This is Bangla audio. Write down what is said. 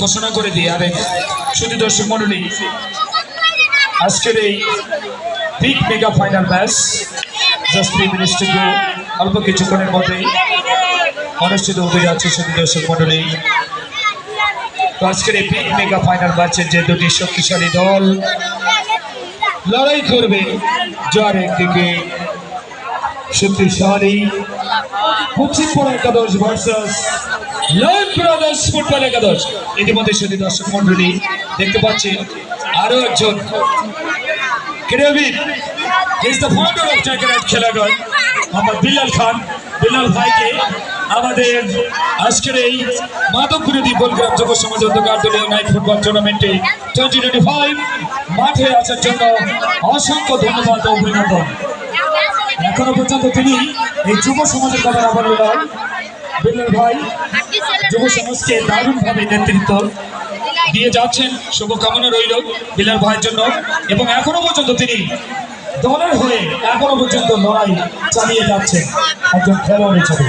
ঘোষণা করে দিই, আরে, শুধু দর্শক মন্ডলী আজকের এই big mega final match just three অল্প কিছুক্ষণের মধ্যেই অনুষ্ঠিত হতে যাচ্ছে শুধু দর্শক মন্ডলী তো আজকের এই বিগ মেগা ফাইনাল ম্যাচের যে দুটি শক্তিশালী দল লড়াই করবে যার একদিকে শক্তিশালী। পশ্চিমপুর একাদশ ভার্সাস লয়ন ব্রাদার্স ফুটবল একাদশ। ইতিমধ্যে শুধু দর্শক মন্ডলী দেখতে পাচ্ছি আরও একজন ক্রীড়াবিদ ইজ দ্য আমার খান বিল্লাল ভাইকে আমাদের এই যুব সমাজ অন্তর্গার দলীয় নাইট ফুটবল টুর্নামেন্টে টোয়েন্টি টোয়েন্টি ফাইভ মাঠে আসার জন্য অসংখ্য ধন্যবাদ অভিনন্দন। এখনও পর্যন্ত তিনি এই যুব সমাজের কথা না বললেন বিল্লাল ভাই, যুব সমাজকে দারুণভাবে নেতৃত্ব দিয়ে যাচ্ছেন। শুভকামনা রইল বিলাল ভাইয়ের জন্য। এবং এখনও পর্যন্ত তিনি দলের হয়ে এখনও পর্যন্ত লড়াই চালিয়ে যাচ্ছেন। একজন খেলোয়াড় হিসেবে।